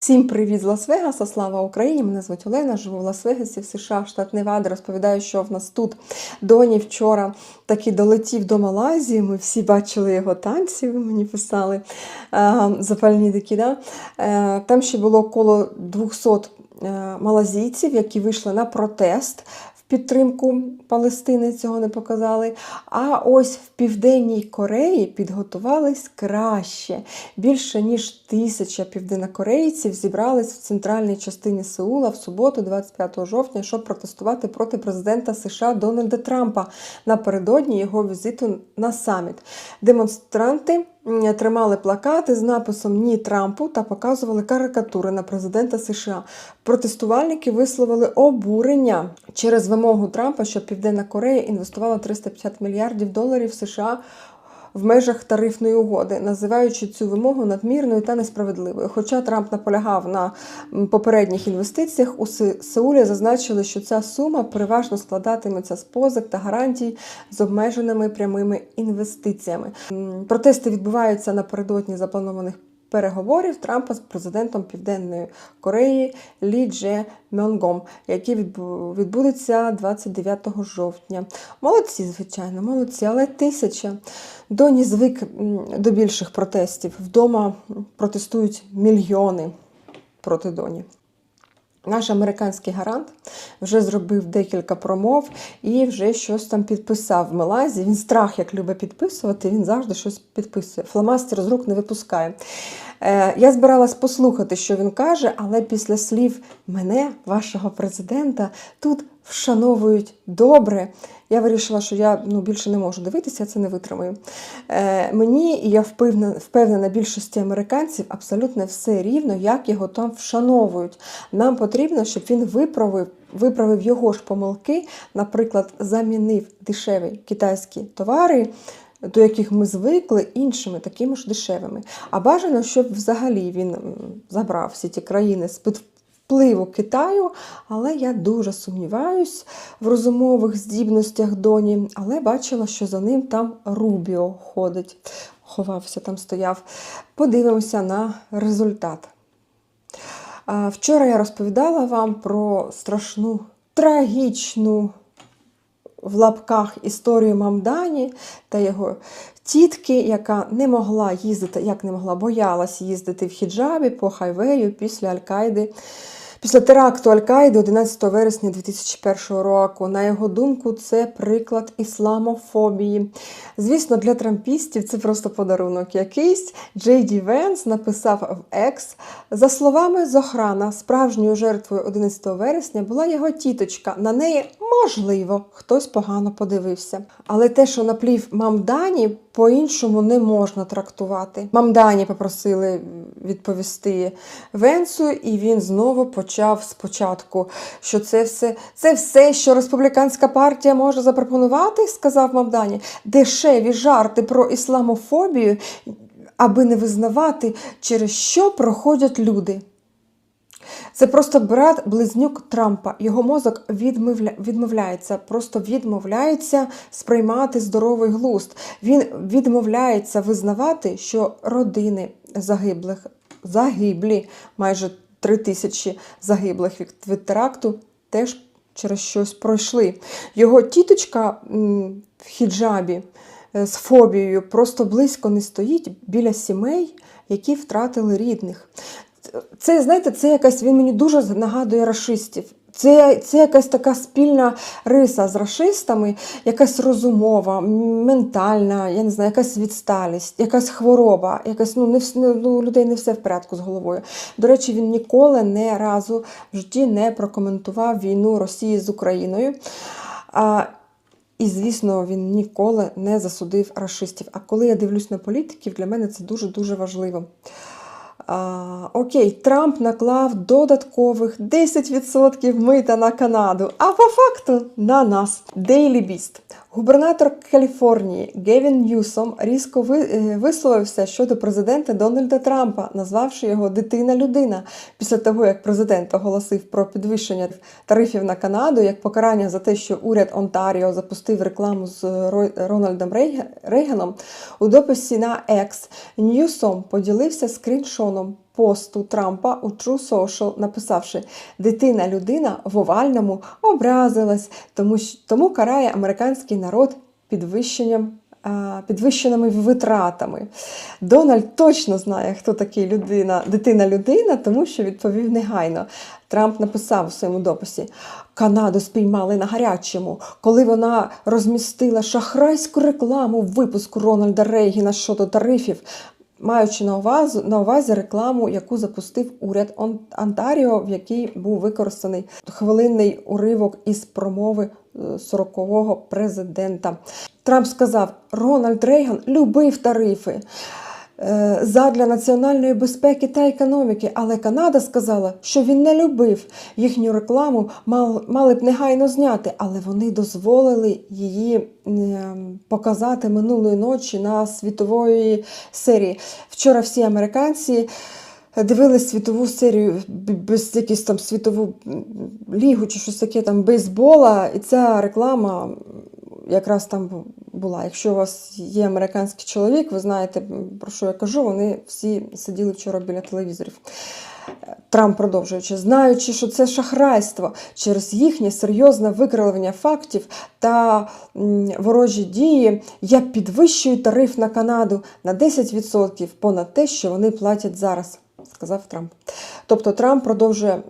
Всім привіт з Лас-Вегаса, слава Україні! Мене звуть Олена, живу в Лас-Вегасі, в США, штат Невада. Розповідаю, що в нас тут Доні вчора таки долетів до Малайзії. Ми всі бачили його танці, ви мені писали е, запальні такі. Да? Е, Там ще було коло 200 е, малазійців, які вийшли на протест. Підтримку Палестини цього не показали. А ось в Південній Кореї підготувались краще. Більше ніж тисяча південнокорейців зібрались в центральній частині Сеула в суботу, 25 жовтня, щоб протестувати проти президента США Дональда Трампа напередодні його візиту на саміт. Демонстранти тримали плакати з написом Ні Трампу та показували карикатури на президента США. Протестувальники висловили обурення через вимогу Трампа, щоб Південна Корея інвестувала 350 мільярдів доларів США в межах тарифної угоди, називаючи цю вимогу надмірною та несправедливою. Хоча Трамп наполягав на попередніх інвестиціях, у Се- Сеулі зазначили, що ця сума переважно складатиметься з позик та гарантій з обмеженими прямими інвестиціями. Протести відбуваються напередодні запланованих. Переговорів Трампа з президентом Південної Кореї Лі Дже Мьонгом, які відбу- відбудуться 29 жовтня. Молодці, звичайно, молодці, але тисяча. Доні звик до більших протестів. Вдома протестують мільйони проти Доні. Наш американський гарант вже зробив декілька промов і вже щось там підписав в Мелазі. Він страх, як любить підписувати, він завжди щось підписує. Фломастер з рук не випускає. Е, я збиралась послухати, що він каже, але після слів мене, вашого президента, тут вшановують добре. Я вирішила, що я ну, більше не можу дивитися, я це не витримаю. Е, мені, і я впевнена, впевнена, більшості американців абсолютно все рівно, як його там вшановують. Нам потрібно, щоб він виправив, виправив його ж помилки, наприклад, замінив дешеві китайські товари. До яких ми звикли іншими такими ж дешевими. А бажано, щоб взагалі він забрав всі ті країни з під впливу Китаю, але я дуже сумніваюсь в розумових здібностях доні, але бачила, що за ним там Рубіо ходить, ховався, там стояв. Подивимося на результат. Вчора я розповідала вам про страшну, трагічну в лапках історію Мамдані та його тітки, яка не могла їздити, як не могла, боялась їздити в хіджабі по хайвею після Аль-Каїди. Після теракту Аль-Каїди 11 вересня 2001 року, на його думку, це приклад ісламофобії. Звісно, для трампістів це просто подарунок якийсь. Джей Ді Венс написав в Екс, за словами Зохрана, справжньою жертвою 11 вересня була його тіточка. На неї, можливо, хтось погано подивився. Але те, що наплів Мамдані, по-іншому не можна трактувати. Мамдані попросили відповісти Венсу, і він знову почав спочатку, що це все, це все, що республіканська партія може запропонувати, сказав Мамдані. Дешеві жарти про ісламофобію, аби не визнавати, через що проходять люди. Це просто брат близнюк Трампа. Його мозок відмовля... відмовляється, просто відмовляється сприймати здоровий глузд. Він відмовляється визнавати, що родини загиблих, загиблі, майже три тисячі загиблих від, від теракту, теж через щось пройшли. Його тіточка в хіджабі е, з фобією просто близько не стоїть біля сімей, які втратили рідних. Це, знаєте, це якась, він мені дуже нагадує рашистів. Це, це якась така спільна риса з рашистами, якась розумова, ментальна, я не знаю, якась відсталість, якась хвороба, якась ну, не ну, людей не все в порядку з головою. До речі, він ніколи не разу в житті не прокоментував війну Росії з Україною. А, і, звісно, він ніколи не засудив рашистів. А коли я дивлюсь на політиків, для мене це дуже-дуже важливо. А, окей, Трамп наклав додаткових 10% мита на Канаду, а по факту на нас. Daily Beast. Губернатор Каліфорнії Гевін Ньюсом різко е, висловився щодо президента Дональда Трампа, назвавши його дитина-людина після того, як президент оголосив про підвищення тарифів на Канаду як покарання за те, що уряд Онтаріо запустив рекламу з Ро- Рональдом Рейганом. У дописі на X Ньюсом поділився скріншоном посту Трампа у True Social, написавши: Дитина людина в овальному образилась, тому, тому карає американський народ підвищенням. Підвищеними витратами. Дональд точно знає, хто такий людина, дитина-людина, тому що відповів негайно. Трамп написав у своєму дописі: Канаду спіймали на гарячому, коли вона розмістила шахрайську рекламу випуску Рональда Рейгіна щодо тарифів, маючи на увазі, на увазі рекламу, яку запустив уряд Он- Онтаріо, в якій був використаний хвилинний уривок із промови е, 40-го президента. Трамп сказав: Рональд Рейган любив тарифи е, задля національної безпеки та економіки, але Канада сказала, що він не любив їхню рекламу, мал- мали б негайно зняти, але вони дозволили її е, показати минулої ночі на світової серії. Вчора всі американці. Дивились світову серію без якісь там світову лігу чи щось таке там бейсбола, і ця реклама якраз там була. Якщо у вас є американський чоловік, ви знаєте, про що я кажу, вони всі сиділи вчора біля телевізорів. Трамп продовжуючи, знаючи, що це шахрайство через їхнє серйозне викривлення фактів та ворожі дії, я підвищую тариф на Канаду на 10% понад те, що вони платять зараз. Сказав Трамп. Тобто Трамп продовжує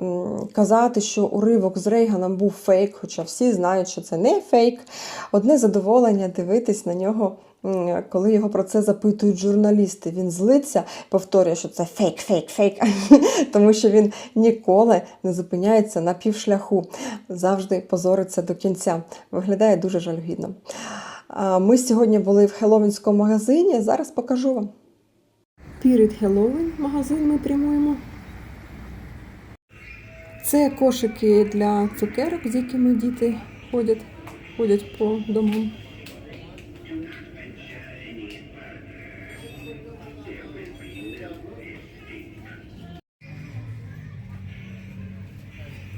казати, що уривок з Рейганом був фейк, хоча всі знають, що це не фейк. Одне задоволення дивитись на нього, коли його про це запитують журналісти. Він злиться, повторює, що це фейк, фейк, фейк, тому що він ніколи не зупиняється на півшляху, завжди позориться до кінця. Виглядає дуже жалюгідно. Ми сьогодні були в Хеловінському магазині. Зараз покажу вам. Перед Хеллоуін магазин ми прямуємо. Це кошики для цукерок, з якими діти ходять, ходять по домам.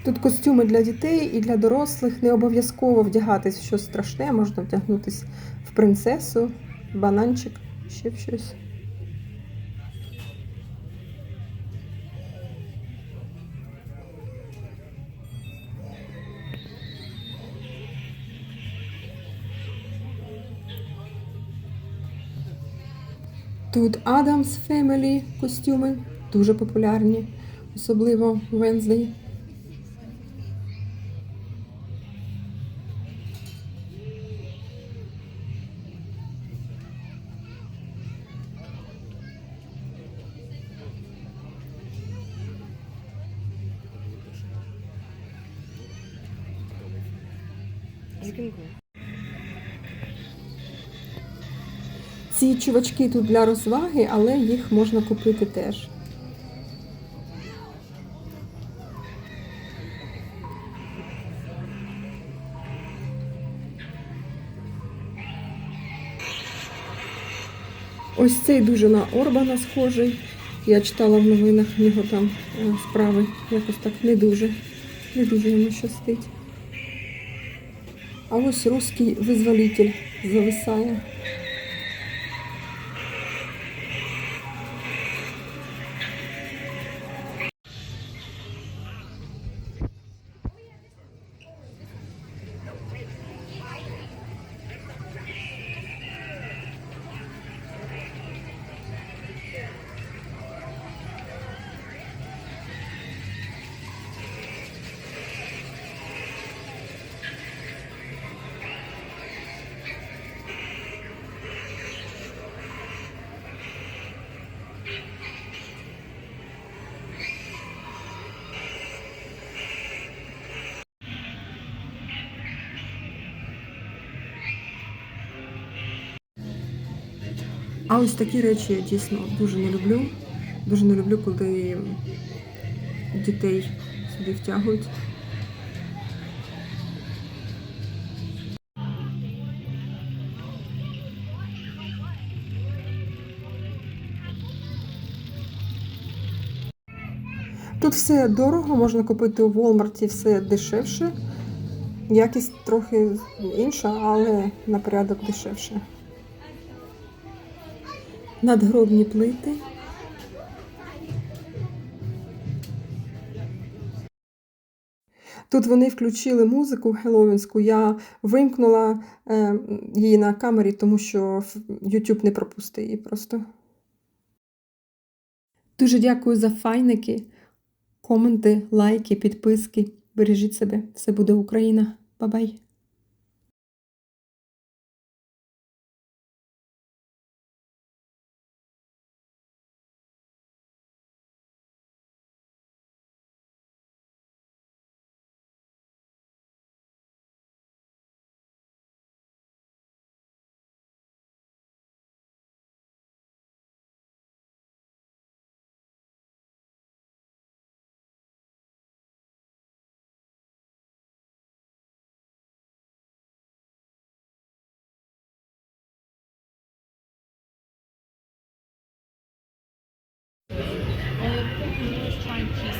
Тут костюми для дітей і для дорослих. Не обов'язково вдягатись в щось страшне, можна вдягнутись в принцесу, в бананчик, ще в щось. Тут Adams Family костюми дуже популярні, особливо Wednesday. Ці чувачки тут для розваги, але їх можна купити теж. Ось цей дуже на Орбана схожий. Я читала в новинах, в нього там е, справи якось так не дуже, не дуже йому щастить. А ось русський визволитель зависає. А ось такі речі я дійсно дуже не люблю. Дуже не люблю, коли дітей сюди втягують. Тут все дорого, можна купити у Walmart все дешевше. Якість трохи інша, але на порядок дешевше надгробні плити. Тут вони включили музику Хеловінську. Я вимкнула е, її на камері, тому що YouTube не пропустить її просто. Дуже дякую за файники, коменти, лайки, підписки. Бережіть себе. Все буде Україна. Бабай!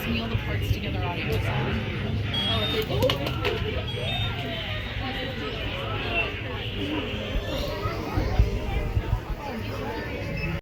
smeal the parts together on each side. Oh,